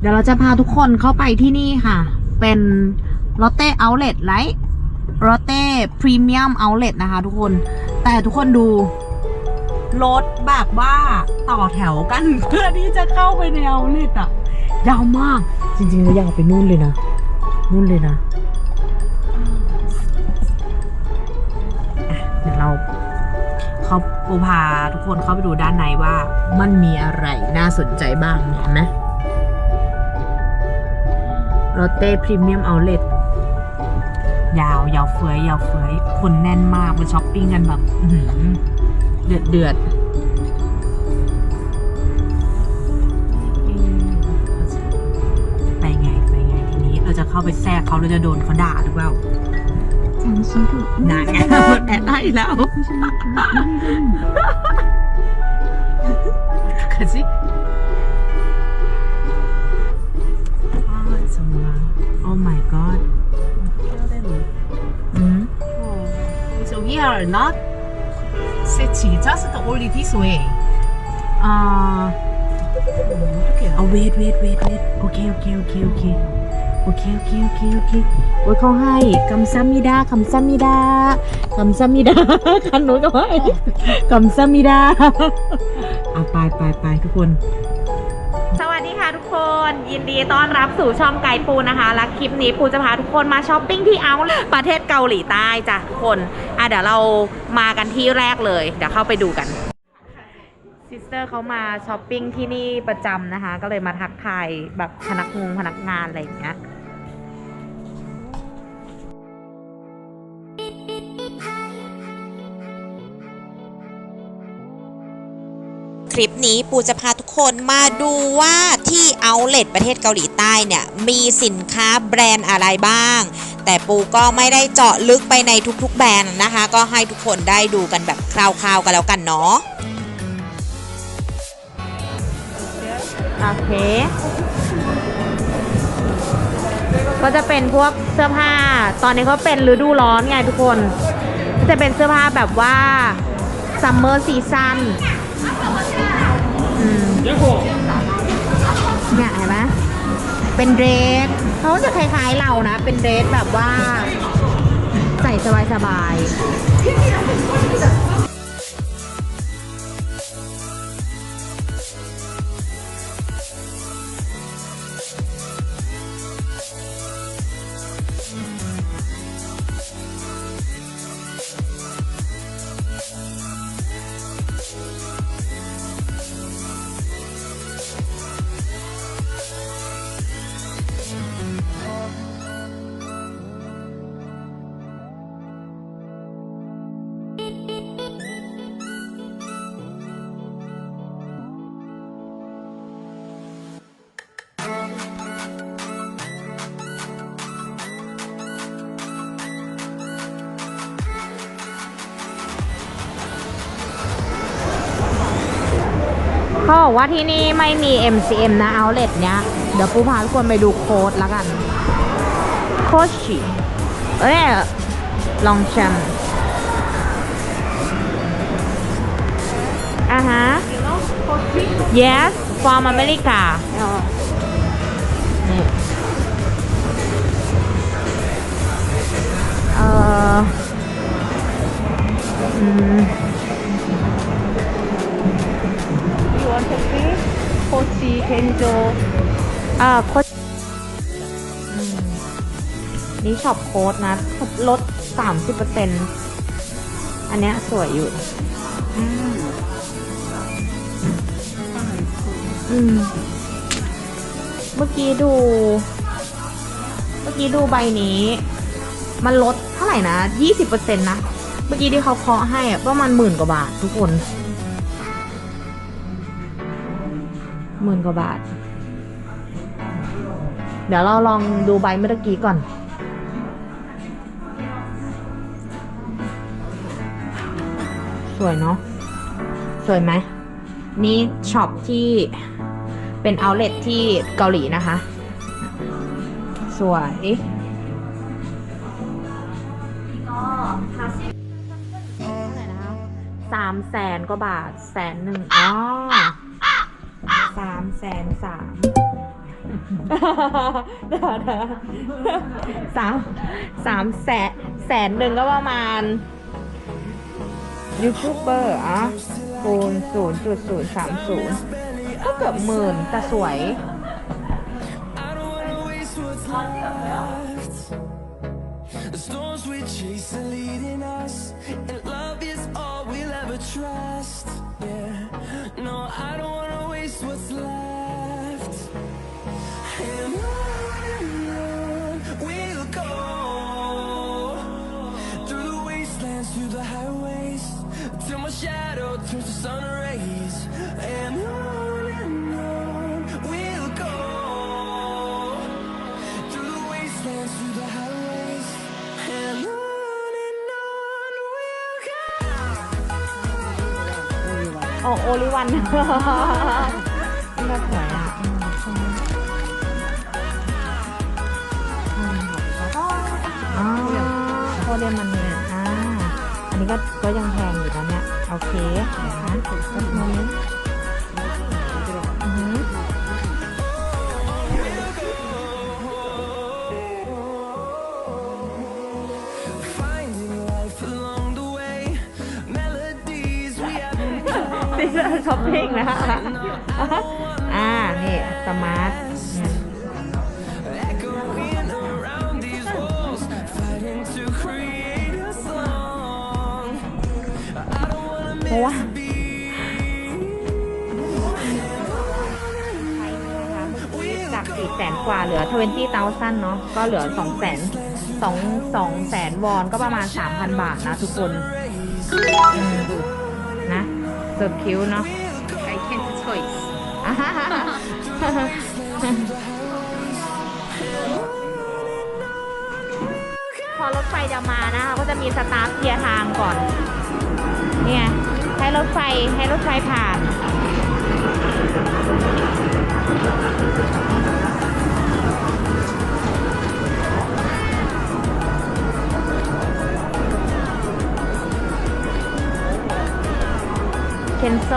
เดี๋ยวเราจะพาทุกคนเข้าไปที่นี่ค่ะ เป็นลอตเต้เอาเล t ไรลอตเต้พรีเมียมเอาเล t นะคะทุกคน แต่ทุกคนดู รถแบบว่าต่อแถวกันเพื่อที่จะเข้าไปในเอาเล t อะยาวมาก จริงๆแล้วยาวไปนู่นเลยนะ นู่นเลยนะะเดี๋ยวเราเขาปูพาทุกคนเข้าไปดูด้านในว่า มันมีอะไรน่าสนใจบ้างเห็นไหม ลอตเต้พรีเมียมเอาเลทยาวยาวเฟือยยาวเฟือยคนแน่นมากมาช้อปปิ้งกันแบบเดือดเดือดไปไงไปไงทีนี้เราจะเข้าไปแทรกเขาเราจะโดนเขาด่าหรือเปล่าฉันสะดวนแอดได้แล้ว可惜。my god. Mm -hmm. So we are not city, just only this way. Uh, oh, wait, wait, wait, wait. Okay, okay, okay, okay. Okay, okay, okay, okay. โอ้ยเขาให้คำซัมมิดาคำซัมมิดาคำซัมมิดาคันนู้นก็ให้คำซัมมิดาเอาไปไปไปทุกคน สวัสดีค่ะทุกคน ยินดีต้อนรับสู่ช่องไกด์ปูนะคะและ คลิปนี้ปูจะพาทุกคนมาช้อปปิ้งที่เอาประเทศเกาหลีใต้จ้ะทุกคนอะเดี๋ยวเรามากันที่แรกเลย เดี๋ยวเข้าไปดูกันซิสเตอร์เขามาช้อปปิ้งที่นี่ประจำนะคะ ก็เลยมาทักทายแบบพนักงงพนักงานอะไรอย่างเงี้ย ลิปนี้ปูจะพาทุกคนมาดูว่าที่เอาเล t ประเทศเกาหลีใต้เนี่ยมีสินค้าแบรนด์อะไรบ้าง แต่ปูก็ไม่ได้เจาะลึกไปในทุกๆแบรนด์นะคะ ก็ให้ทุกคนได้ดูกันแบบคร่าวๆกันแล้วกันเนาะโอเคก็จะเป็นพวกเสื้อผ้า ตอนนี้เขาเป็นฤดูร้อนไงทุกคน จะเป็นเสื้อผ้าแบบว่า ซัมเมอร์ซีซั่นเนี่ยเห็นไหมเป็นเดรสเขาจะคล้ายๆเรานะ เป็นเดรสแบบว่า ใส่สบายๆ เขาบอกว่าที่นี่ไม่มี MCM นะ outlet เนี้ย เดี๋ยวปูพาทุกคนไปดูโค้ดแล้วกัน โคชิเอ้ย ลองแชมอ่าฮะ yes from America นี่เอ่ออืม Kochi, Genjo. อ่าโค้ดอืมนี่ช็อปโค้ดนะ ลด 30%อันเนี้ยสวยอยู่อืม เมื่อกี้ดู เมื่อกี้ดูใบนี้ มันลดเท่าไหร่นะ 20%นะ เมื่อกี้ที่เขาเคาะให้อะประมาณหมื่นกว่าบาททุกคน หมื่นกว่าบาท เดี๋ยวเราลองดูใบเมื่อกี้ก่อน สวยเนาะ สวยไหม นี่ช็อปที่เป็นเอาเล t ที่เกาหลีนะคะ สวยสามแสนกว่าบาทแสนหนึ่งอ๋อ สามแสนสามเดี๋ยวเดี๋ยวสามสามแสนแสนหนึ่งก็ประมาณยูทูบเบอร์อะคูณศูนย์จุดศูนย์สามศูนย์ก็เกือบหมื่นแต่สวย The on we'll go. โอ้โอลิวันนี่ก็สวยอะอืมชมอ๋อโคเรียนมันเนี่ยอ่าอันนี้ก็ก็ยังแพงอยู่นะเนี่ย โอเคเดี๋ยวนะสักโมเมนต์อือหือ Finding life along the way, melodies we haven't ดิจิทัลช้อปปิ้งนะคะอ่า นี่สมา wanna เพราะ miss ว่า a beat. จากสี่แสนกว่าเหลือ 20,000เนาะก็เหลือ2 0 0 0 0 0 2 2แสนวอนก็ประมาณ 3,000 บาทนะทุกคนอืมนะสุดคิ้วเนาะ I can't choice อ่าฮะฮะพอรถไฟจะมานะคะก็จะมีสตาร์ทเคลียร์ทางก่อน เนี่ย ให้รถไฟให้รถไฟผ่านเคนโซ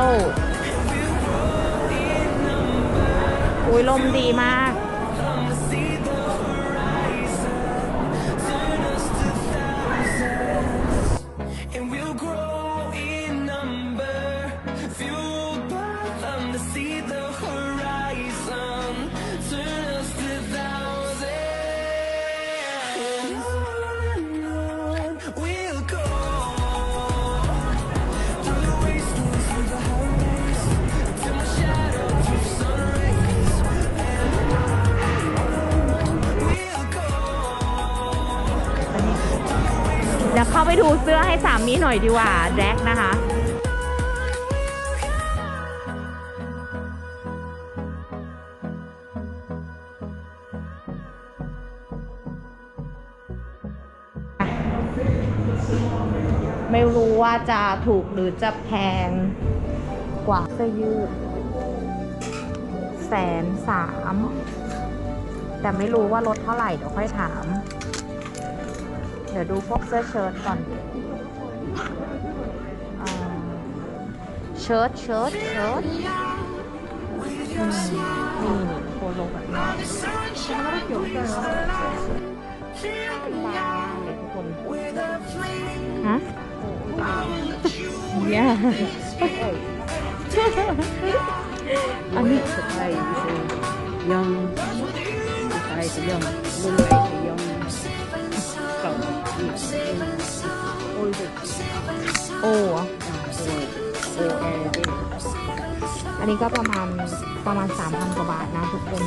อุ้ยลมดีมาก ดี๋ยวเข้าไปดูเสื้อให้สามีหน่อยดีกว่าแจ็คนะคะไม่รู้ว่าจะถูกหรือจะแพงกว่าเสื้อยืดแสนสาม แต่ไม่รู้ว่าลดเท่าไหร่ เดี๋ยวค่อยถาม เดี๋ยวดูพวกเสื้อเชิ้ตก่อนอ่าเชิ้ตเชิ้ตเชิ้ตอืมนี่นี่โคโลแบบนี้บางเลยทุกคนฮะเนี่ยอันนี้ young size young look like young cậu old โอ้เหรอ old old อันนี้ก็ประมาณประมาณ 3,000 กว่าบาทนะทุกคน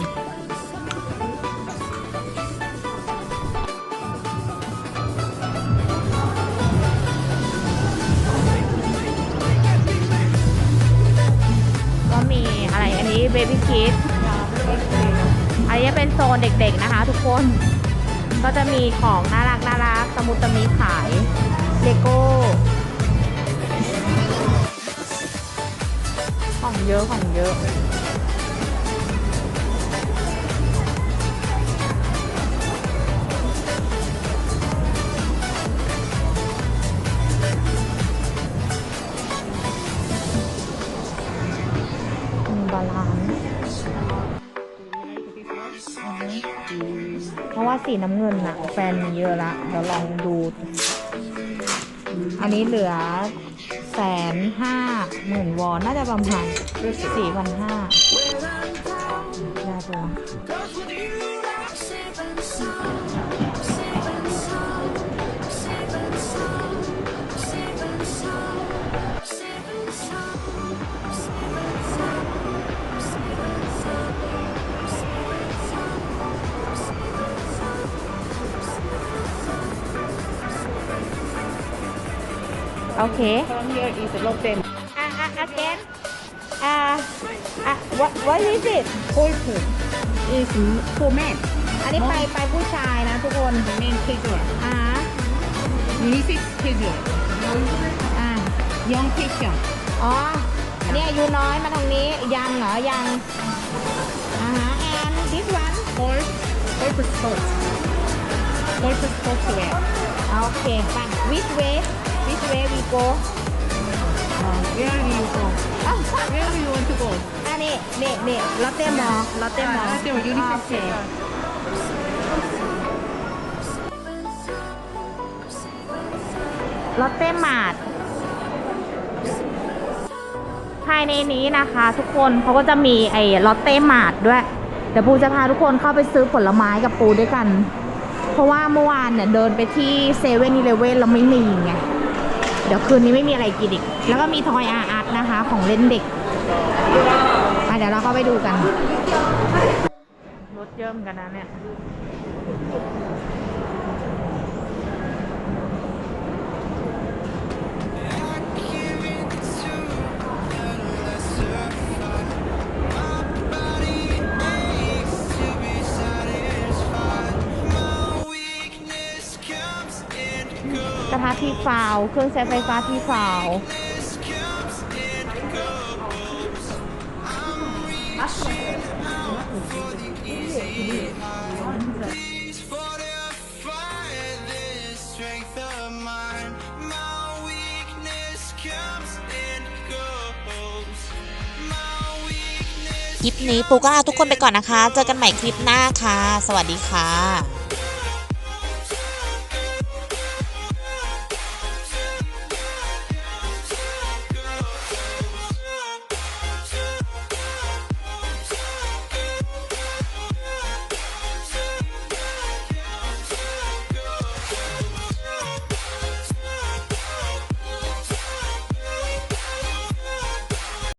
ก็มีอะไรอันนี้เบบี้คิดอันนี้เป็นโซนเด็กๆนะคะทุกคน ก็จะมีของน่ารักน่ารัก สมุตะมีขายเลโก้ ของเยอะของเยอะ น้ำเงินอะแฟนมีเยอะละเดี๋ยวลองดู อันนี้เหลือแสนห้าหมื่นวอนน่าจะประมาณสี่พันห้ายาตัว โอเค From here is Lotte อะอะ again อ่าอะ what what is it Holt is for men. อันนี้ไปไปผู้ชายนะทุกคน Men casual. อ่า Unisex casual. อ่า Young fashion. อ๋อ อันนี้อายุน้อยมาทางนี้ยังเหรอยังอ่าฮะ and this one Holt. Holt sports. Holt sportswear. โอเคไป which way which way we go Uh, where do you go? อ้าว Where do you want to go? อันนี้นี่นี่ลอตเต้มอลอตเต้มอ Ah, Lotte Mall, unisex โอเค fashion. ลอตเต้มาร์ทภายในนี้นะคะ ทุกคนเขาก็จะมีไอ้ลอตเต้มาร์ทด้วย เดี๋ยวปูจะพาทุกคนเข้าไปซื้อผลไม้กับปูด้วยกัน เพราะว่าเมื่อวานเนี่ยเดินไปที่เซเว่นอีเลเว่นเราไม่มีไง เดี๋ยวคืนนี้ไม่มีอะไรกินอีก แล้วก็มีทอยอาร์ตนะคะ ของเล่นเด็กอะเดี๋ยวเราเข้าไปดูกัน รถเยิ่มกันนะเนี่ย ฟาว เครื่องใช้ไฟฟ้าที่ฟาวคลิปนี้ปูก็ลาทุกคนไปก่อนนะคะ เจอกันใหม่คลิปหน้าค่ะ สวัสดีค่ะ